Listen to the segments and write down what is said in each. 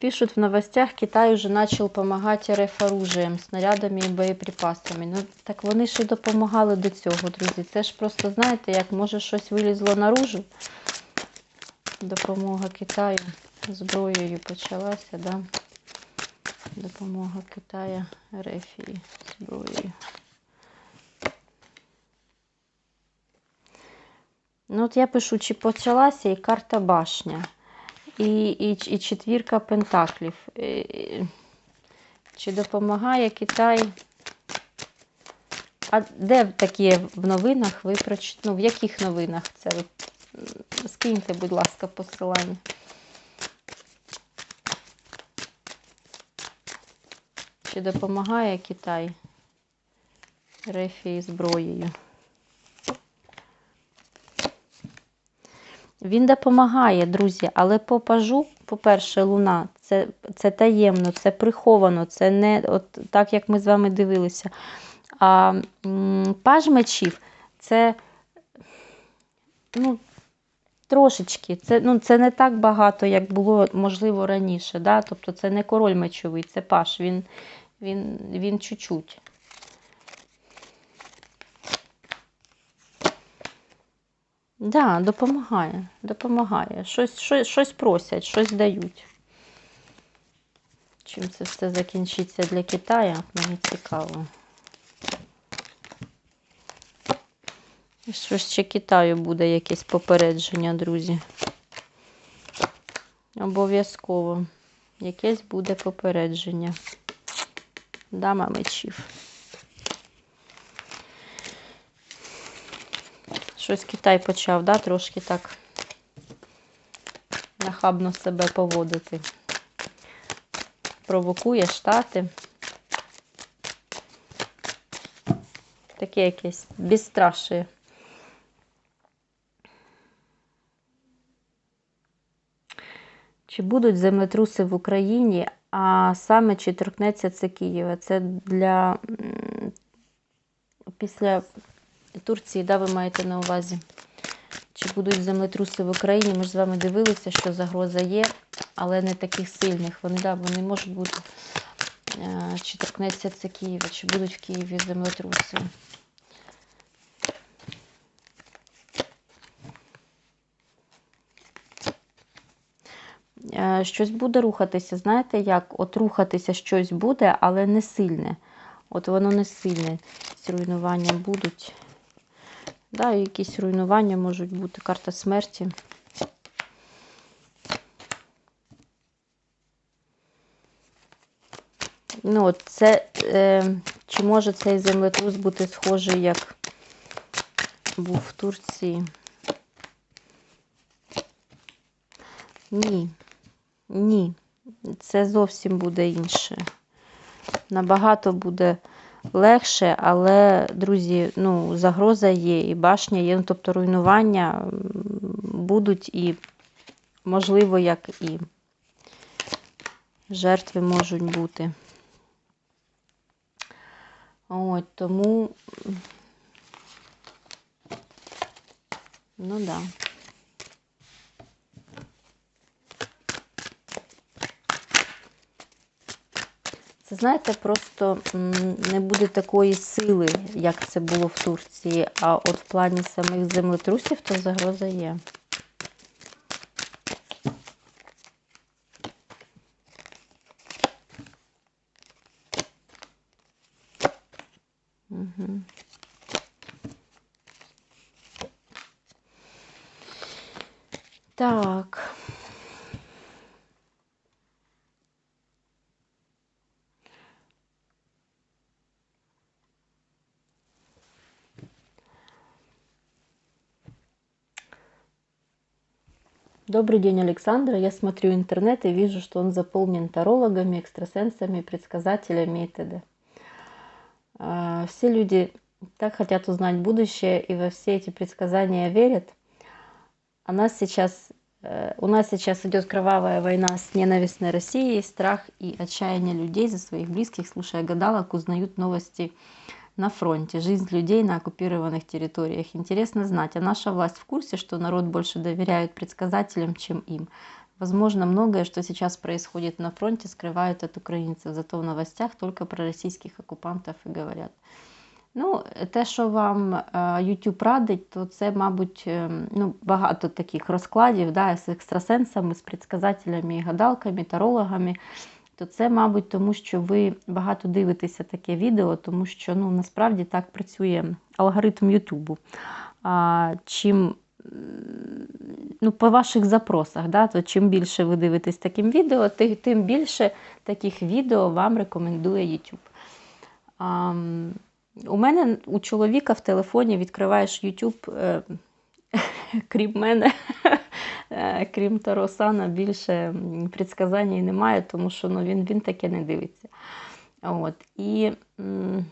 Пишут в новостях, Китай уже начал допомагати РФ оружием, снарядами і боєприпасами. Ну так вони і допомагали до цього, друзі. Це ж просто, знаєте, як може щось вилізло наружу. Допомога Китаю зброєю почалася, да? Допомога Китаю РФ зброєю. Ну, от я пишу, чи почалася і карта башня, і, і, і четвірка пентаклів. Чи допомагає Китай? А де такі в новинах ви прочитали? Ну, в яких новинах це? Скиньте, будь ласка, посилання. Чи допомагає Китай Рефії зброєю? Він допомагає, друзі, але по пажу, по-перше, луна це, це таємно, це приховано, це не от так, як ми з вами дивилися. А паж мечів це ну, трошечки, це, ну, це не так багато, як було, можливо, раніше. Да? Тобто це не король мечовий, це паж, він, він, він чуть-чуть. Да, допомагає, допомагає. Щось, щось, щось просять, щось дають. Чим це все закінчиться для Китаю, мені цікаво. Що ще Китаю буде якесь попередження, друзі? Обов'язково. Якесь буде попередження. Дама мечів. Щось Китай почав, да, трошки так нахабно себе поводити. Провокує штати. Таке якесь безстрашие. Чи будуть землетруси в Україні, а саме чи торкнеться це Києва? Це для після Турції, да, ви маєте на увазі? Чи будуть землетруси в Україні? Ми ж з вами дивилися, що загроза є, але не таких сильних. Вони, да, вони можуть бути. Е, Чи торкнеться це Києва, чи будуть в Києві землетруси? Е, Щось буде рухатися, знаєте, як? От рухатися щось буде, але не сильне. От воно не сильне. Ці руйнування будуть. Да, і якісь руйнування можуть бути. Карта смерті. Ну, це, е, чи може цей землетрус бути схожий, як був в Турції? Ні. Ні. Це зовсім буде інше. Набагато буде легше, але, друзі, ну, загроза є, і башня є, ну, тобто руйнування будуть і, можливо, як і жертви можуть бути. От, тому, ну да. Це, знаєте, просто не буде такої сили, як це було в Турції, а от в плані самих землетрусів, то загроза є. Добрый день, Александра. Я смотрю интернет и вижу, что он заполнен тарологами, экстрасенсами, предсказателями и т.д. А, Все люди так хотят узнать будущее и во все эти предсказания верят. А нас сейчас, э, у нас сейчас идет кровавая война с ненавистной Россией, страх и отчаяние людей за своих близких, слушая гадалок, узнают новости на фронте, жизнь людей на оккупированных территориях. Интересно знать, а наша власть в курсе, что народ больше доверяет предсказателям, чем им? Возможно, многое, что сейчас происходит на фронте, скрывают от украинцев, зато в новостях только про российских оккупантов и говорят. Ну, те, що вам е, YouTube радить, то це, мабуть, е, ну, багато таких розкладів да, з екстрасенсами, з предсказателями, і гадалками, тарологами. То це, мабуть, тому що ви багато дивитеся таке відео, тому що ну, насправді так працює алгоритм Ютубу. Чим ну, по ваших запросах, да, то чим більше ви дивитесь таким відео, тим більше таких відео вам рекомендує YouTube. У мене у чоловіка в телефоні відкриваєш YouTube, е, крім мене, крім Таросана, більше предсказань немає, тому що ну, він він таке не дивиться. От. І м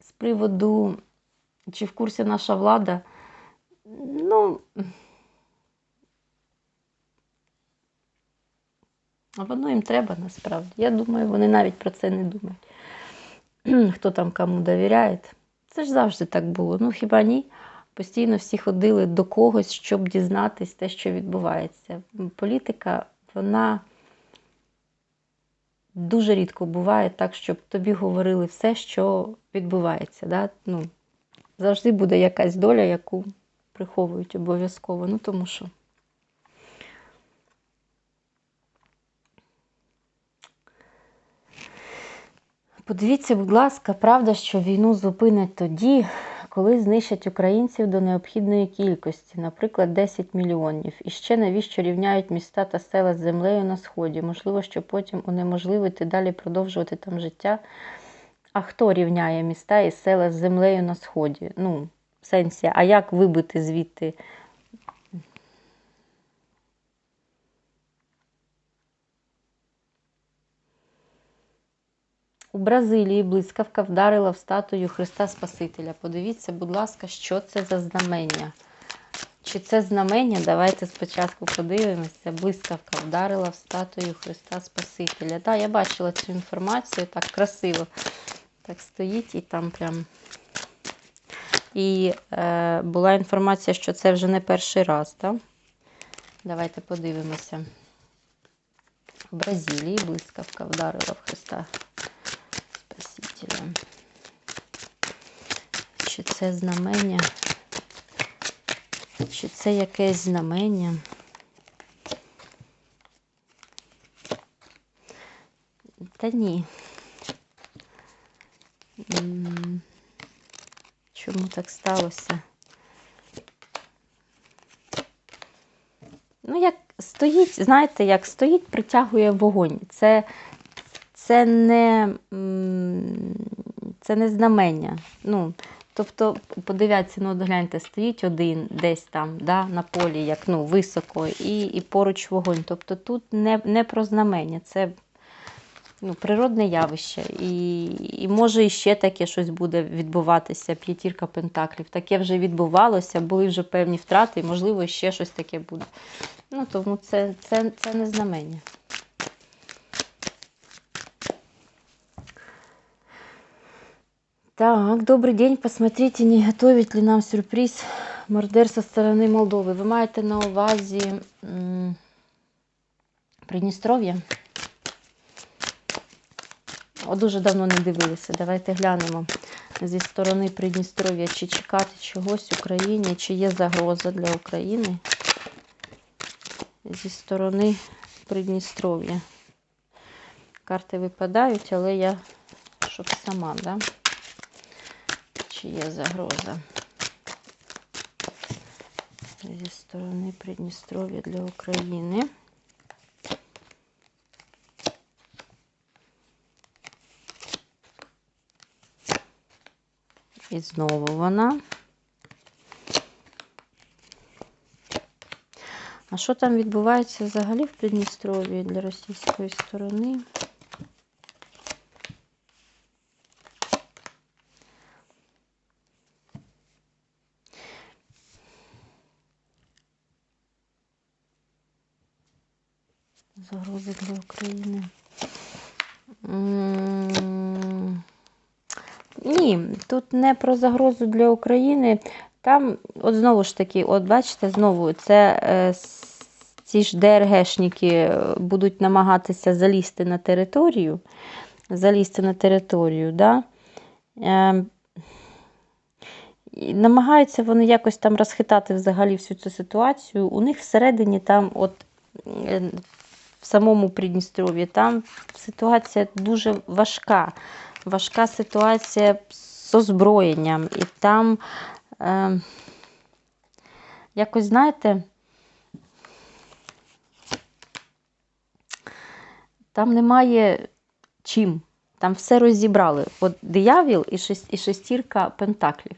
з приводу, чи в курсі наша влада, ну, воно їм треба насправді. Я думаю, вони навіть про це не думають. хто там кому довіряє. Це ж завжди так було. Ну хіба ні? Постійно всі ходили до когось, щоб дізнатись те, що відбувається. Політика, вона дуже рідко буває так, щоб тобі говорили все, що відбувається. Да? Ну, Завжди буде якась доля, яку приховують обов'язково. Ну тому що. Подивіться, будь ласка, правда, що війну зупинять тоді, коли знищать українців до необхідної кількості, наприклад, 10 мільйонів. І ще навіщо рівняють міста та села з землею на сході? Можливо, що потім унеможливити далі продовжувати там життя. А хто рівняє міста і села з землею на сході? Ну, в сенсі, а як вибити звідти У Бразилії блискавка вдарила в статую Христа Спасителя. Подивіться, будь ласка, що це за знамення. Чи це знамення? Давайте спочатку подивимося. Блискавка вдарила в статую Христа Спасителя. Так, я бачила цю інформацію, так красиво. Так стоїть і там прям. І е, була інформація, що це вже не перший раз. так? Давайте подивимося. В Бразилії блискавка вдарила в Христа Спасителя. Чи це знамення? Чи це якесь знамення? Та ні. Чому так сталося? Ну, як стоїть, знаєте, як стоїть, притягує вогонь. Це це не це не знамення. Ну, Тобто, подивіться, ну, гляньте, стоїть один десь там да, на полі, як ну, високо, і і поруч вогонь. Тобто тут не не про знамення, це ну, природне явище. І і може іще таке щось буде відбуватися, п'ятірка пентаклів. Таке вже відбувалося, були вже певні втрати, і, можливо, ще щось таке буде. Ну, Тому це, це, це не знамення. Так, добрый день. Посмотрите, не готовить ли нам сюрприз мордер со сторони Молдови. Ви маєте на увазі Придністров'я? О, дуже давно не дивилися. Давайте глянемо зі сторони Придністров'я, чи чекати чогось Україні, чи є загроза для України зі сторони Придністров'я. Карти випадають, але я щоб сама, да? Чи є загроза зі сторони Придністров'я для України. І знову вона. А що там відбувається взагалі в Придністров'ї для російської сторони? Загрози для України. Ні, тут не про загрозу для України. Там, от знову ж таки, от бачите, знову це е, ці ж ДРГшники е, будуть намагатися залізти на територію, залізти на територію, да? е, намагаються вони якось там розхитати взагалі всю цю ситуацію. У них всередині там, от в самому Придністров'ї, там ситуація дуже важка. Важка ситуація з озброєнням. І там, е, якось, знаєте, там немає чим. Там все розібрали. От диявіл і, і шестірка пентаклів.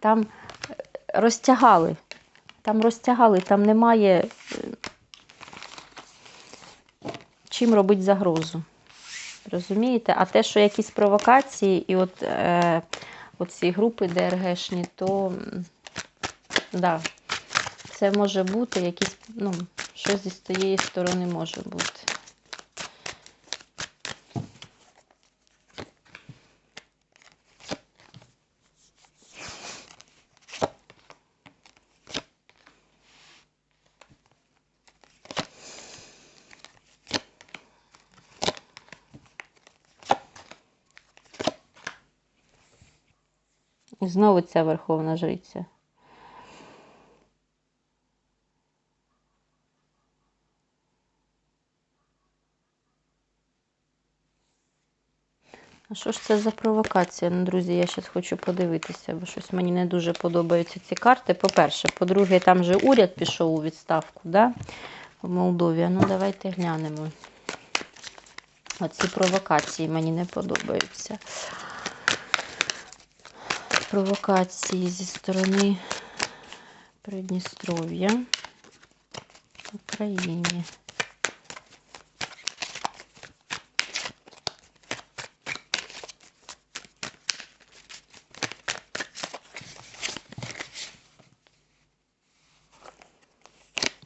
Там е, розтягали. Там розтягали, там немає е, чим робить загрозу. Розумієте? А те, що якісь провокації, і от, е, ці групи ДРГшні, то да, це може бути якісь, ну, щось зі тієї сторони може бути. Знову ця верховна жриця. А що ж це за провокація? Ну, друзі, я зараз хочу подивитися, бо щось мені не дуже подобаються ці карти. По-перше, по-друге, там же уряд пішов у відставку, да? в Молдові. Ну, давайте глянемо. Оці провокації мені не подобаються. Провокації зі сторони Придністров'я в Україні.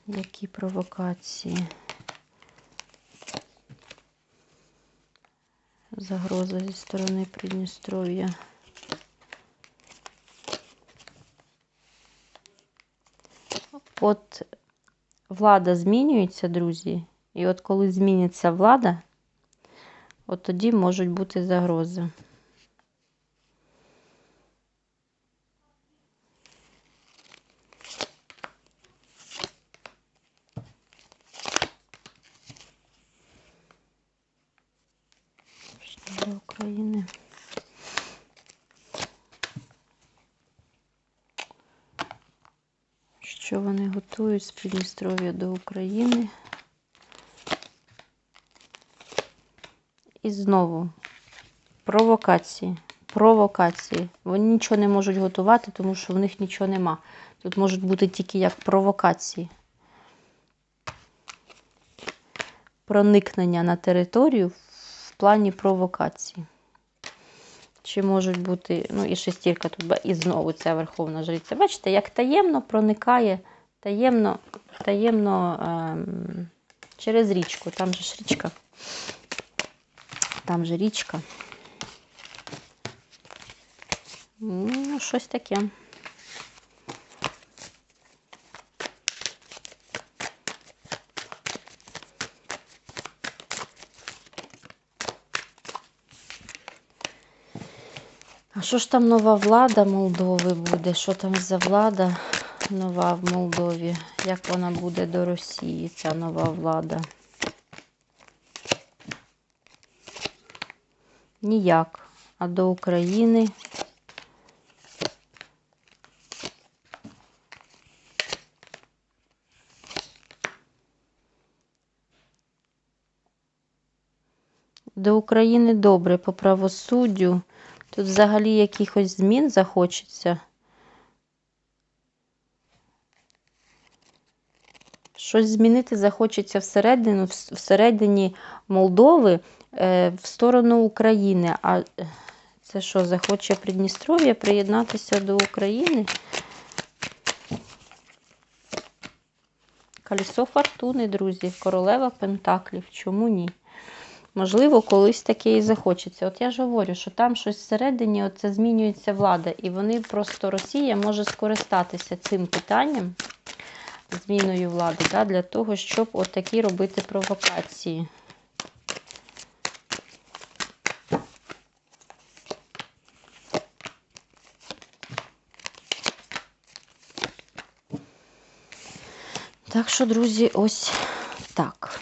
Які провокації? Загроза зі сторони Придністров'я. От влада змінюється, друзі. І от коли зміниться влада, от тоді можуть бути загрози. Для України. Що вони готують з Придністров'я до України? І знову провокації. Провокації. Вони нічого не можуть готувати, тому що в них нічого нема. Тут можуть бути тільки як провокації. Проникнення на територію в плані провокації. Чи можуть бути, ну і шестірка тут, і знову ця верховна жриця. Бачите, як таємно проникає, таємно, таємно ем, через річку. Там же ж річка. Там же річка. Ну, щось таке. Що ж там нова влада Молдови буде? Що там за влада нова в Молдові? Як вона буде до Росії, ця нова влада? Ніяк. А до України? До України добре по правосуддю. Тут взагалі якихось змін захочеться. Щось змінити захочеться всередину, всередині Молдови е, в сторону України. А е, це що, захоче Придністров'я приєднатися до України? Колесо фортуни, друзі, королева Пентаклів. Чому ні? Можливо, колись таке і захочеться. От я ж говорю, що там щось всередині оце змінюється влада, і вони просто Росія може скористатися цим питанням, зміною влади, да, для того, щоб отакі робити провокації. Так що, друзі, ось так.